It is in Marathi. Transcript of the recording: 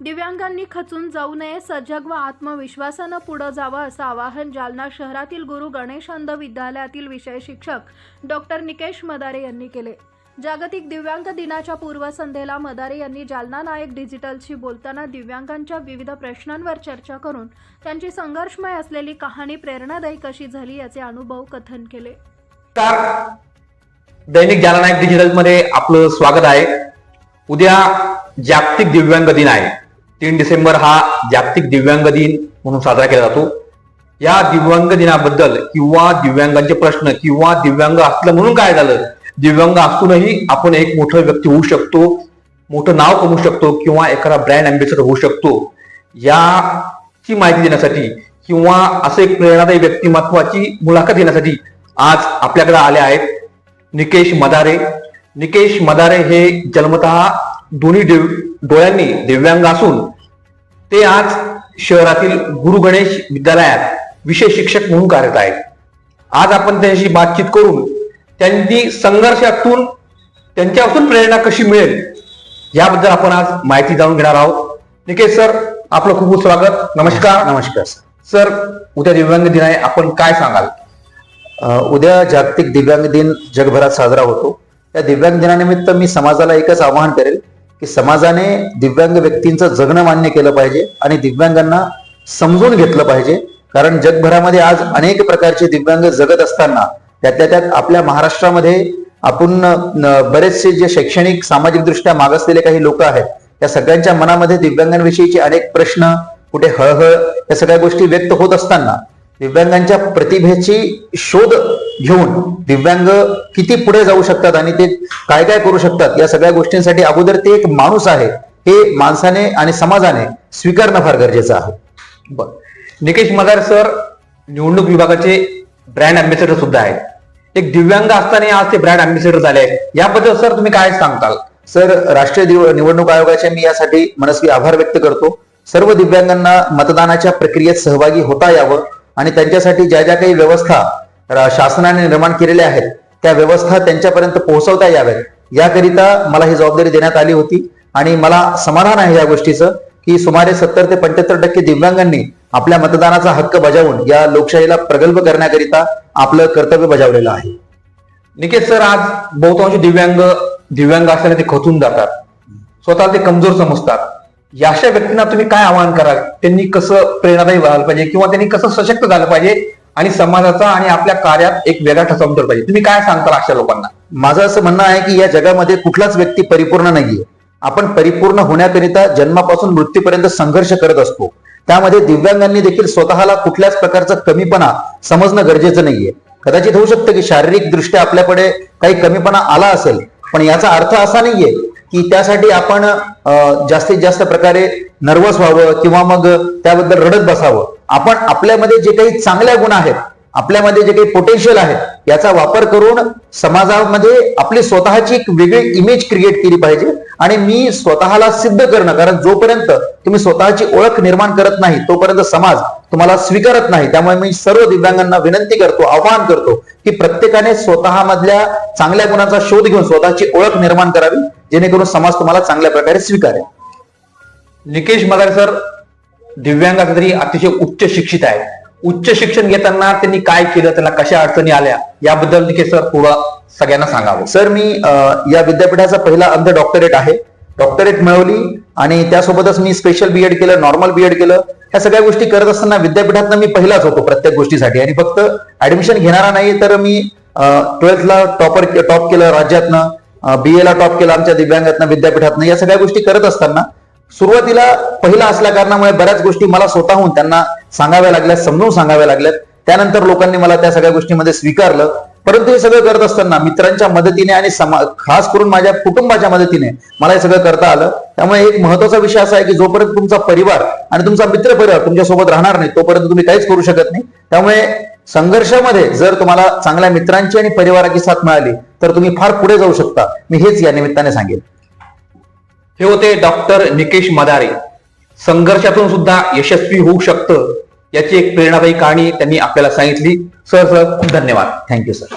दिव्यांगांनी खचून जाऊ नये सजग व आत्मविश्वासानं पुढं जावं असं आवाहन जालना शहरातील गुरु गणेश अंध विद्यालयातील विषय शिक्षक डॉक्टर निकेश मदारे यांनी केले. जागतिक दिव्यांग दिनाच्या पूर्वसंध्येला मदारे यांनी जालना नायक डिजिटलशी बोलताना दिव्यांगांच्या विविध प्रश्नांवर चर्चा करून त्यांची संघर्षमय असलेली कहाणी प्रेरणादायी कशी झाली याचे अनुभव कथन केले. दैनिक जालना नायक डिजिटलमध्ये आपलं स्वागत आहे. उद्या जागतिक दिव्यांग दिन आहे. तीन डिसेंबर हा जागतिक दिव्यांग दिन म्हणून साजरा केला जातो. या दिव्यांग दिनाबद्दल किंवा दिव्यांगांचे प्रश्न किंवा दिव्यांग असलं म्हणून काय झालं? दिव्यांग असूनही आपण एक मोठं व्यक्ती होऊ शकतो मोठं नाव कमवू शकतो किंवा एखादा ब्रँड अँबॅसेडर होऊ शकतो. याची माहिती देण्यासाठी किंवा असं एक प्रेरणादायी व्यक्तिमत्वाची मुलाखत घेण्यासाठी आज आपल्याकडे आले आहेत निकेश मदारे. निकेश मदारे हे जन्मतः दोन्ही दिव डोळ्यांनी दिव्यांग असून ते आज शहरातील गुरु गणेश विद्यालयात विषय शिक्षक म्हणून कार्यरत आहेत. आज आपण त्यांच्याशी बातचीत करून त्यांनी संघर्षातून त्यांच्यापासून प्रेरणा कशी मिळेल याबद्दल आपण आज माहिती जाणून घेणार आहोत. निकेश सर आपलं खूप खूप स्वागत. नमस्कार. नमस्कार सर. उद्या दिव्यांग दिन आहे. आपण काय सांगाल? उद्या जागतिक दिव्यांग दिन जगभरात साजरा होतो. या दिव्यांग दिनानिमित्त मी समाजाला एकच आवाहन करेल की समाजाने दिव्यांग व्यक्तींचं जगणं मान्य केलं पाहिजे आणि दिव्यांगांना समजून घेतलं पाहिजे. कारण जगभरामध्ये आज अनेक प्रकारचे दिव्यांग जगत असताना त्यातल्या त्यात आपल्या महाराष्ट्रामध्ये आपण बरेचसे जे शैक्षणिक सामाजिकदृष्ट्या मागासलेले काही लोक आहेत त्या सगळ्यांच्या मनामध्ये दिव्यांगांविषयीचे अनेक प्रश्न कुठे हळहळ या सगळ्या गोष्टी व्यक्त होत असताना दिव्यांगांच्या प्रतिभेची शोध घेऊन दिव्यांग किती पुढे जाऊ शकतात आणि ते काय काय करू शकतात या सगळ्या गोष्टींसाठी अगोदर ते एक माणूस आहे. हे माणसाने आणि समाजाने स्वीकारणं फार गरजेचं आहे. बर. निकेश मदार सर निवडणूक विभागाचे ब्रँड अँबॅसेडर सुद्धा आहेत. एक दिव्यांग असताना आज ते ब्रँड अँबॅसेडर झाले आहेत. याबद्दल सर तुम्ही काय सांगताल? सर राष्ट्रीय निवडणूक आयोगाचे मी यासाठी मनस्वी आभार व्यक्त करतो. सर्व दिव्यांगांना मतदानाच्या प्रक्रियेत सहभागी होता यावं आणि त्यांच्यासाठी ज्या ज्या काही व्यवस्था शासनाने निर्माण केलेल्या आहेत. त्या व्यवस्था त्यांच्यापर्यंत पोहोचवता याव्यात. याकरिता मला ही जबाबदारी देण्यात आली होती आणि मला समाधान आहे या गोष्टीचं की सुमारे सत्तर ते पंच्याहत्तर टक्के दिव्यांगांनी आपल्या मतदानाचा हक्क बजावून या लोकशाहीला प्रगल्भ करण्याकरिता आपलं कर्तव्य बजावलेलं आहे. निकेत सर आज बहुतांश दिव्यांग दिव्यांग असल्याने ते खचून जातात. स्वतः ते कमजोर समजतात. या अशा व्यक्तींना तुम्ही काय आवाहन कराल? त्यांनी कसं प्रेरणादायी व्हायला पाहिजे किंवा त्यांनी कसं सशक्त झालं पाहिजे? आणि समाजाचा आणि आपल्या कार्यात एक वेगळा ठसा उमटवला पाहिजे तुम्ही काय सांगताल अशा लोकांना? माझं असं म्हणणं आहे की या जगामध्ये कुठलाच व्यक्ती परिपूर्ण नाहीये. आपण परिपूर्ण होण्याकरिता जन्मापासून मृत्यूपर्यंत संघर्ष करत असतो. त्यामध्ये दिव्यांगांनी देखील स्वतःला कुठल्याच प्रकारचा कमीपणा समजणं गरजेचं नाहीये. कदाचित होऊ शकतं की शारीरिक दृष्ट्या आपल्याकडे काही कमीपणा आला असेल पण याचा अर्थ असा नाहीये की त्यासाठी आपण जास्तीत जास्त प्रकारे नर्वस व्हावं किंवा मग त्याबद्दल रडत बसावं. आपण आपल्यामध्ये जे काही चांगल्या गुण आहेत आपल्यामध्ये जे काही पोटेन्शियल आहेत याचा वापर करून समाजामध्ये आपली स्वतःची एक वेगळी इमेज क्रिएट केली पाहिजे आणि मी स्वतःला सिद्ध करणं कारण जोपर्यंत तुम्ही स्वतःची ओळख निर्माण करत नाही तोपर्यंत समाज तुम्हाला स्वीकारत नाही. त्यामुळे मी सर्व दिव्यांगांना विनंती करतो आवाहन करतो की प्रत्येकाने स्वतःमधल्या चांगल्या गुणांचा शोध घेऊन स्वतःची ओळख निर्माण करावी जेणेकरून समाज तुम्हाला चांगल्या प्रकारे स्वीकारेल. निकेश मदार सर दिव्यांग तरी अतिशय उच्च शिक्षित आहे. उच्च शिक्षण घेताना त्यांनी काय केलं त्यांना कशा अडचणी आल्या याबद्दल निकेश सर थोडं सगळ्यांना सांगावं. सर मी या विद्यापीठाचा पहिला अंध डॉक्टरेट आहे. डॉक्टरेट मिळवली आणि त्यासोबतच मी स्पेशल बीएड केलं नॉर्मल बीएड केलं. ह्या सगळ्या गोष्टी करत असताना विद्यापीठात मी पहिलाच होतो प्रत्येक गोष्टीसाठी. आणि फक्त ऍडमिशन घेणारा नाही तर मी ट्वेल्थला टॉपर टॉप केलं राज्यातनं बीए ला टॉप केलं आमच्या दिव्यांगातनं विद्यापीठातनं. या सगळ्या गोष्टी करत असताना सुरुवातीला पहिला असल्या कारणामुळे बऱ्याच गोष्टी मला स्वतःहून त्यांना सांगाव्या लागल्या समजून सांगाव्या लागल्यात. त्यानंतर लोकांनी मला त्या सगळ्या गोष्टीमध्ये स्वीकारलं. परंतु हे सगळं करत असताना मित्रांच्या मदतीने आणि समा खास करून माझ्या कुटुंबाच्या मदतीने मला हे सगळं करता आलं. त्यामुळे एक महत्त्वाचा विषय असा आहे की जोपर्यंत तुमचा परिवार आणि तुमचा मित्र परिवार तुमच्यासोबत राहणार नाही तोपर्यंत तुम्ही काहीच करू शकत नाही. त्यामुळे संघर्षामध्ये जर तुम्हाला चांगल्या मित्रांची आणि परिवाराची साथ मिळाली तर तुम्ही फार पुढे जाऊ शकता. मी हेच या निमित्ताने सांगेन. हे होते डॉक्टर निकेश मदारे. संघर्षातून सुद्धा यशस्वी होऊ शकतं याची एक प्रेरणादायी कहाणी त्यांनी आपल्याला सांगितली. सर सर खूप धन्यवाद. Thank you sir